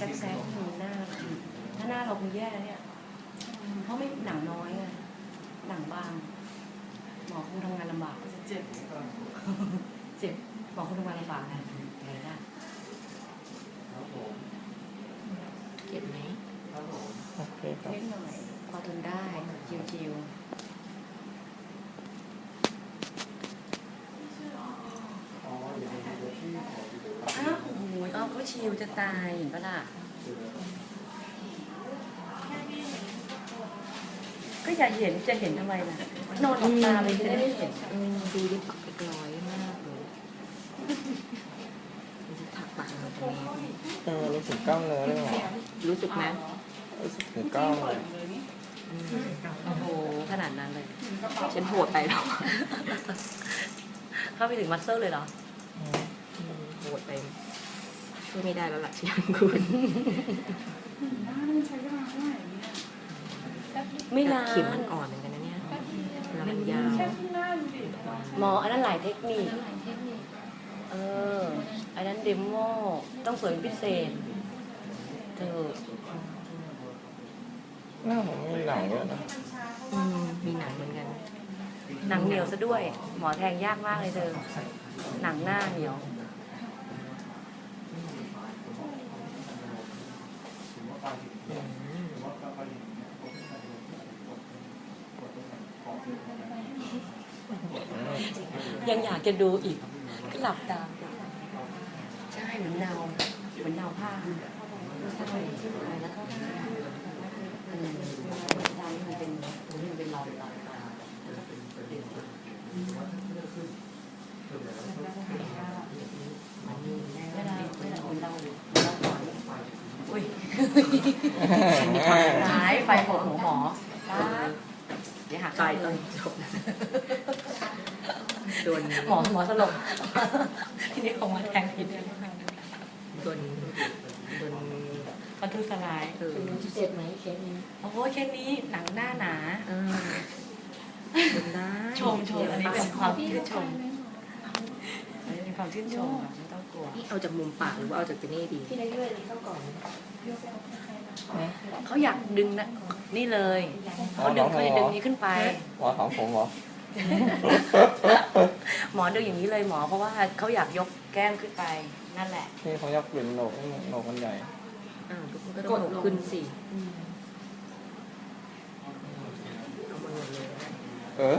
แซกๆดูหน้าถ้าหน้าเราคงแย่เนี่ยเพราะไม่หนังน้อยไงหนังบางหมอคงทำงานลำบากเจ็บเจ็บหมอคงทำงานลำบากไงไงได้ครับผมเจ็บไหมครับผมโอเคครับนิดหน่อยพอทนได้ชิวอ๋อเดี๋ยวเดี๋ยวพี่ขอดู ๆอ้าวโอ้โหอ้าว เขาชิวจะตายเห็นปะล่ะก็อย่าเห็นจะเห็นทำไมล่ะนอนหลับตาเลยจะได้ไม่เห็นอืมดูดิปักไปร้อยมากเลยมันจะถักปากเราตรงนี้เออรู้สึกกล้ามเนื้อเลยเหรอรู้สึกไหมรู้สึกถึงกล้ามเลยอืมโอ้โหขนาดนั้นเลยฉันโหดไปแล้วเข้าไปถึงมัสเซอร์เลยเหรออืมอืมโหดไป ช่วยไม่ได้แล้วล่ะชิยันคุณ หน้ามันใช้เวลาเท่าไหร่เนี่ยไม่นานเข็มมันอ่อนเหมือนกันนะเนี่ยเวลามันยาว แค่ที่หน้าดูดิหมออันนั้นหลายเทคนิคเออ อันนั้นเดโมต้องสวยเป็นพิเศษเธอหน้าผมมีหนังเยอะนะอืมมีหนังเหมือนกัน หนังเหนียวซะด้วย หมอแทงยากมากเลยเธอ หนังหน้าเหนียว ยังอยากจะดูอีกก็หลับตาใช่เหมือนเนาเหมือนเนาผ้าใช่อะไรนะอืมดำมันเป็นมันเป็นรอยรอยตาไม่ได้ไม่ได้คนเดาเดาก่อนอุ้ยหายไฟหกหัวหมอเดี๋ยวหักตายเลตอนจบ โดนหมอหมอสลบทีนี้คงมาแทงผิดโดนโดนพันธุสลายเออเจ็บไหมเคสนี้โอ้โหเคสนี้หนังหน้าหนาอ่าโดนได้ชมชมอันนี้เป็นความชื่นชมอันนี้เป็นความชื่นชมอะไม่ต้องกลัวนี่เอาจากมุมปากหรือว่าเอาจากตัวนี้ดีพี่เรื่อยๆเข้าก่อนเขาอยากดึงนะนี่เลยเขาดึงเขาจะดึงนี้ขึ้นไปหมอของผมเหรอ หมอดึงอย่างนี้เลยหมอเพราะว่าเขาอยากยกแก้มขึ้นไปนั่นแหละนี่เขาอยากเปลี่ยนโหนกให้โหนกมันใหญ่อ่าทุกคนก็ต้องโหนกขึ้นสิเอามาหมดเลยเออ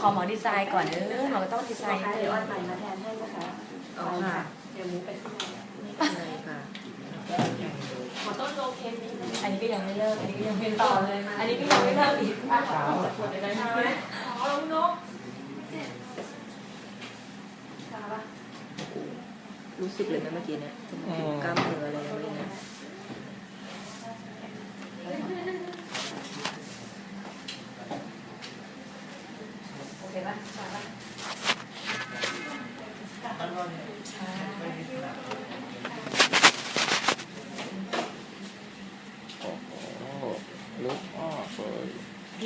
ขอหมอดีไซน์ก่อนเออหมอก็ต้องดีไซน์เดี๋ยวอันใหม่มาแทนให้นะคะเอาค่ะเดี๋ยวมูไปข้างในไม่เป็นไรค่ะหมอ ต้นโลเคสนี้นะอันนี้ก็ยังไม่เลิกอันนี้ก็ยังไม่ต่อเลย อันนี้ก็ยังไม่เลิกอีกอะขอขวดเลยนะอ๋อลงนกชาปะรู้สึกเลยไหมเมื่อกี้เนี่ยจมูกกล้ามเนื้ออะไรอย่างเงี้ยโอเคป่ะชาป่ะ โอ้โหลึกอ้อกเลย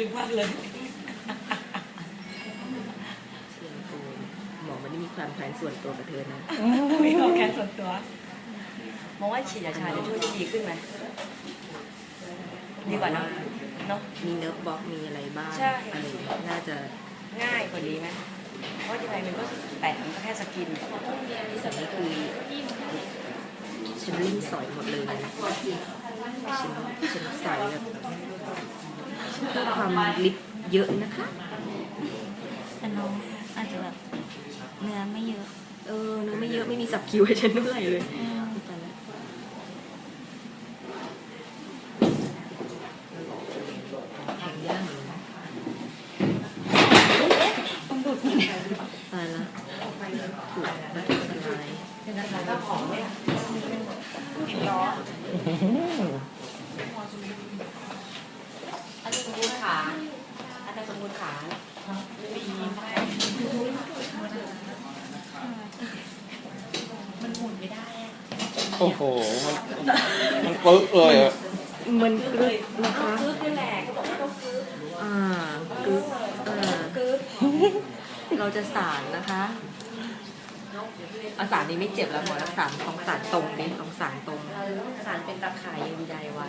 ลึกมากเลยเชียงตูนหมอมันไม่มีความแค้นส่วนตัวกับเธอนะมีความแค้นส่วนตัวมองว่าฉีดยาชาจะช่วยได้ดีขึ้นไหมดีกว่าเนอะเนาะมีเนิร์ฟบล็อกมีอะไรบ้างใช่อะไรน่าจะง่ายกว่านี้ไหมเพราะยังไงมันก็แตะมันก็แค่สกินแต่นี่คือฉันลิ่งสอยหมดเลยนะฉันฉันใส่แบบเพื่อ ความลิปเยอะนะคะแต่น้องอาจจะแบบเนื้อไม่เยอะ เออเนื้อไม่เยอะไม่มีสับคิวให้ฉันเท่าไหร่เลยตายแล้วแข็งย่างเลยนะตายละถูกบัตรสลายเป็นอะไรก็ของเนี่ยกินล้ออันนี้สมบูรณ์ขา อันนี้สมบูรณ์ขาไม่มีไม่ มันหมุนไม่ได้อะ โอ้โห มันมันปึ๊กเลยอะมันกรึบนะคะกึ๊กนี่แหละเขาบอกว่าต้องกึ๊กอ่ากรึบอ่ากึ๊กเราจะสารนะคะน้องเอาสารนี้ไม่เจ็บแล้วหมอรักษาตรงสารตรงดิตรงสารตรงสารเป็นตะข่ายยังใหญ่ไว้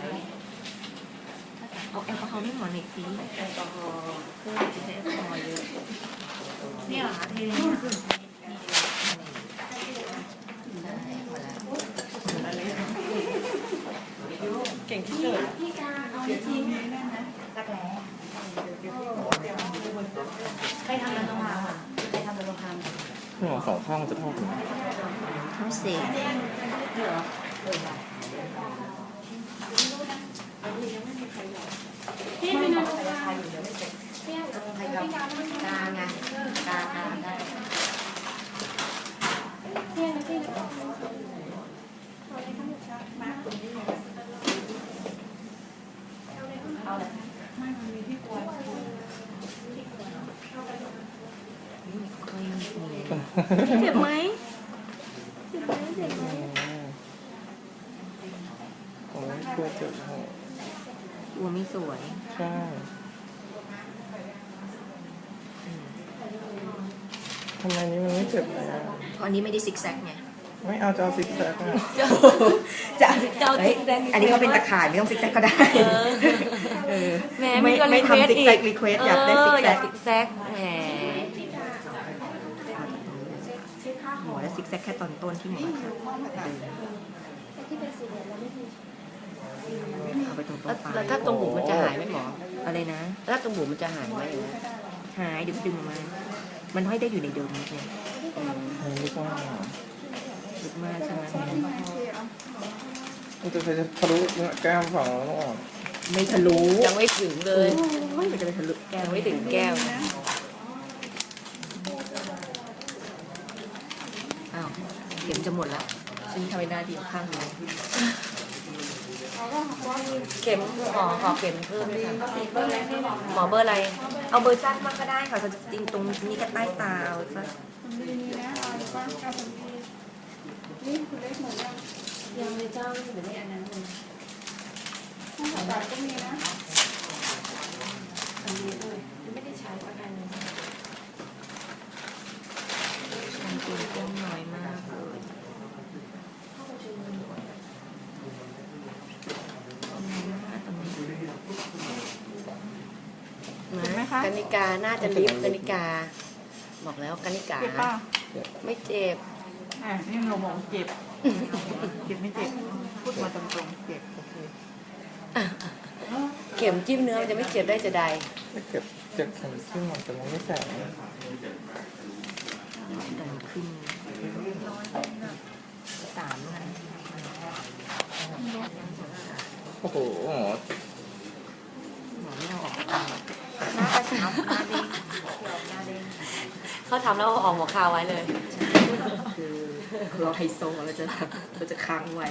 เอาแอลกอฮอล์ไม่หมอหน่อยสิแอลกอฮอล์เพื่อจะได้แอลกอฮอล์เยอะเนี่ยเหรอคะเทเลยนะ ได้พอแล้ว เก่งที่สุด พี่การเอาจริงรักแร้ใครทำรัฐบาลอะใครทำรัฐบาล หมอสองข้างจะเท่ากันเขาเสกเหรอเออพี่ไม่นอะไรใครอยู่เดี๋ยวไม่เสร็จพี่ใครทำกาไงกากาได้ พี่นะพี่นะ เอาเลย ไม่มันมีที่กลัว เจ็บไหมโอ้ยกลัวเจ็บหัวกลัวไม่สวย ใช่ทำไมนี้มันไม่เจ็บเลยอะเพราะอันนี้ไม่ได้ซิกแซกไง ไม่เอาจะเอาซิกแซกอะจะเจ้าติ๊กแดงอันนี้ก็เป็นตะข่ายไม่ต้องซิกแซกก็ได้เออแหมไม่มีก็ไม่รีเควสทำซิกอีแซกกรีเควสอยากได้ซิกแซอยากกซิกแซกแหม หมอแล้วซิกแซกแค่ตอนต้นที่หมอเอาไปตรงต้แล้วนปลายแล้วถ้าตรงบุ๋มมันจะหายไหมหมอ อะไรนะแล้วตรงบุ๋มมันจะหายไหมอย่างเงี้ยหายเดี๋ยวดึงออกมา มันห้อยได้อยู่ในเดิมนิดนึงอันนี้ก็ลึกมากใช่ไหมมันจะไปทะลุแก้มฝั่งแล้วอ่อนไม่ทะลุยังไม่ถึงเลยโอ้ยมันจะไปทะลุแก้ยัมงไม่ถึงแก้วอ้าว เข็มจะหมดแล้วฉันทำไม่ได้ดีข้างหนึงเข็มหมอขอเข็มเพิ่มด้วยค่ะหมอเบอร์อะไร เอาเบอร์สั้นมากก็ได้ค่ะจะจริงตรงนี้ก็ใต้ตาเอาสักมันมีนี่นะเอาดีกว่าเอาผมดีนี่คุณเล็กหมดยังยังไม่จ้างเดี๋ยวไม่อันนั้นเลยห้องผ่าตัดก็มีนะ อันนี้ด้วยไม่ได้ใช้ประกัน ฉันกินกุ้งน้อยมากเลยตรงนี้ กนิกา น่าจะลิฟต์กนิกา บอกแล้วกนิกา เจ็บป่ะไม่เจ็บอ่านี่เราบอกเจ็บ เจ็บไม่เจ็บ พูดมาตรงๆ เจ็บโอเคเข็มจิ้มเนื้อมันจะไม่เจ็บได้จะใดไม่เจ็บเจ็บแขนขึ้นหมดแต่มันไม่แสบดันขึ้นสามนะโอ้โหหมอหมอไม่เอาออกห น้ากระชับหน้าเด้งหน้าเด้งเขาทำแล้วเอาออกหัวคาไว้เลย คือเราไฮโซเราจะเราจะค้างไว้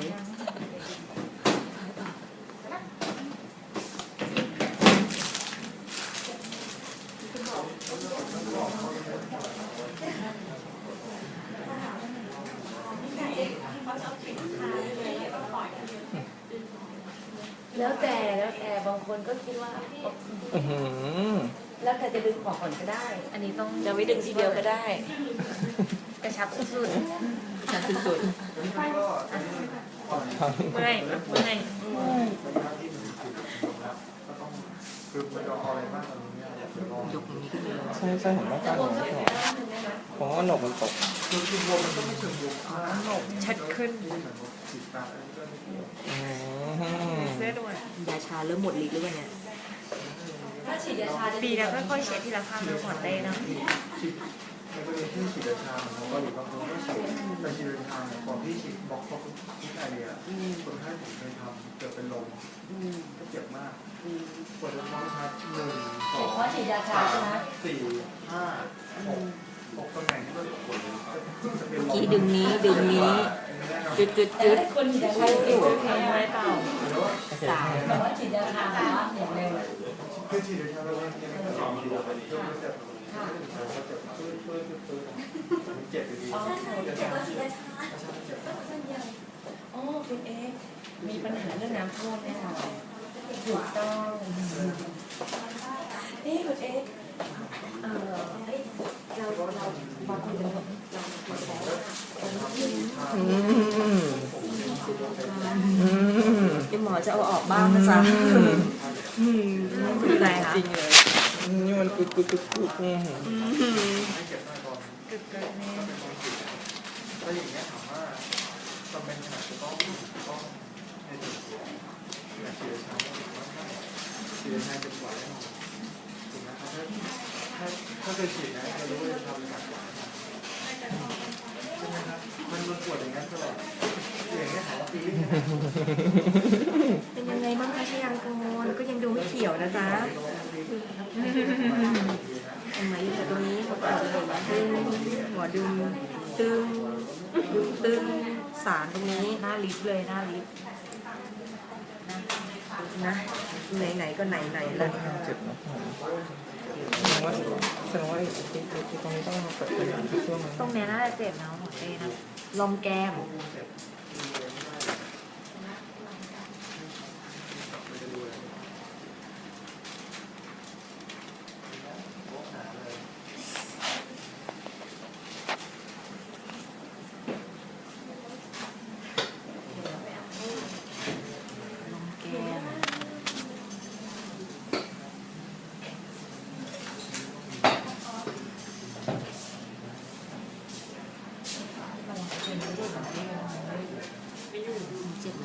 แล้วแต่แล้วแต่บางคนก็คิดว่า อื้อหือ แล้วแต่จะดึงออกก่อนก็ได้ อันนี้ต้องจะไม่ดึงทีเดียวก็ได้ กระชับสุดๆกระชับสุดทั้งๆไม่ไม่คือไม่ต้องเอาอะไรมากตอนนี้ยกนี้ขึ้นเลยใช่ใช่เห็นว่าการหนกไม่ออกผมว่าหนกมันตกคือคือวัวมันก็ไม่เชิงวัวอ่าชัดขึ้นฉีดตาอืมเสื้อด่วนยาชาเริ่มหมดฤทธิ์หรือเปล่าเนี่ย ถ้าฉีดยาชาจะปีแล้วค่อยๆเช็ดทีละข้างแล้วหมดได้เนาะฉีดมันก็มีที่ฉีดยาชาของเกาหลีบางคนก็ฉีดแต่ฉีดยาชาเนี่ยก่อนที่ฉีดบล็อกเขาที่ไอเดียคนไข้ผมเคยทำเกิดเป็นลมอืมก็เจ็บมากอืมปวดท้องชัดหนึ่งสองเพราะฉีดยาชาใช่ไหมสี่ห้าหกหกตำแหน่งที่มันปวดจะเป็นลมกี้ดึงนี้ดึงนี้จุดจุดแต่จุดถ้าคนฉีดยาชาอยู่ทำไว้ต่อสามแต่ว่าฉีดยาชาอย่างเร็ว คือฉีดยาชาแล้วเนี่ยมันจะมีแบบเจ็บเจ็บเจ็บปื้ดปื้ดปื้ดเจ็บอยู่ดีอ๋ออ๋อคุณเอ๊มีปัญหาเรื่องน้ำท่วมแน่นอนถูกต้องนี่คุณเอ๊เออเฮ้ยเราเรามาคุยกันเถอะอืมอืมพี่หมอจะเอาออกบ้างนะจ๊ะ อะไรคะจริงเลยนี่มันกุดกุดกุดกุดนี่ยให้เก็บได้ก่อนถ้าอย่างเงี้ยถามว่าจำเป็นขนาดจะต้องต้องให้ถึงอยากฉีดชาฉีดชาจะปล่อยถูกไหมครับถ้าถ้าเคยฉีดนะจะรู้ว่าจะทำจากหวานใช่ไหมครับมันมันปวดอย่างนั้นตลอดอย่างเงี้ยถามว่าฟีลิ่ง จ๊ะทำไมอยู่แต่ตรงนี้เขาเปิดเลยว่าตึงหมอดึงตึงดึงตึงสารตรงนี้หน้าลิฟต์เลยหน้าลิฟต์นะไหนๆก็ไหนๆตรแล้วงข้างเจ็บนะผมแสดงว่าแสดงว่าไอ้ไอ้ไอ้ไอ้ตรงนี้ต้องมาเปิดเป็นช่วงนั้นตรงเนี้ยน่าจะเจ็บนะหมอเต้นะลมแก้ม ลมแก้ม เจ็บไหม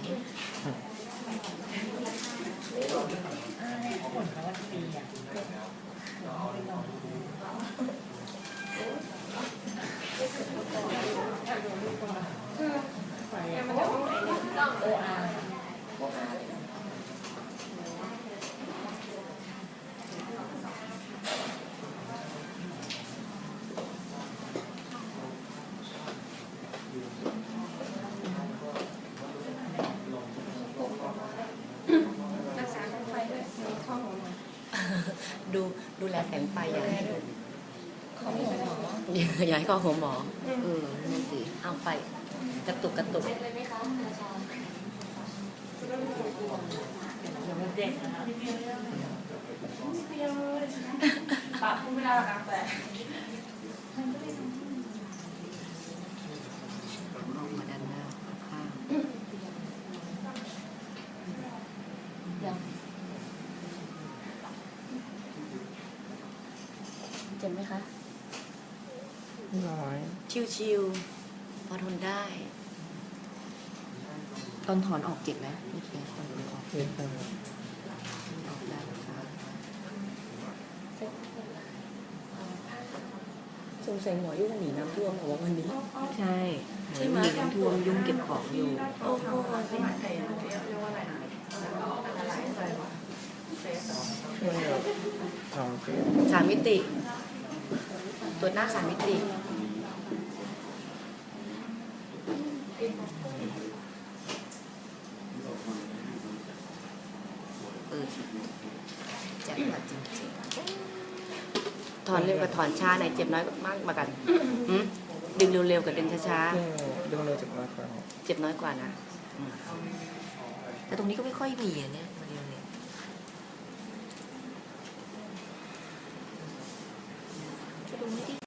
ดูดูแลแสงไฟอย่าให้ดูข้อหัวหมออย่าให้ข้อหัวหมอเออนั่นสิเอาไฟกระตุกกระตุกมาด้านหน้าข้างยังเจ็บไหมคะ ร้อย ชิวๆพอทนได้ ตอนถอนออกเจ็บไหมไม่เจ็บตอนถอนออกเจ็บไปออกได้ค่ะสงสัยหมอยุ่งหนีน้ำท่วมเหรอวะวันนี้ ใช่ใช่ไหมมีน้ำท่วมยุ่งเก็บของอยู่โอ้โหช่วยแบบทำเป็นสามมิติ ตรวจหน้าสามมิติ เออเจ็บแบบจริงๆถอนเร็วกับถอนช้าไหนเจ็บน้อยมากกว่ากันหืมดึงเร็วๆกับดึงช้าเออดึงเลยจากมาก่อนๆเจ็บน้อยกว่านะแต่ตรงนี้ก็ไม่ค่อยมีอะเนี่ย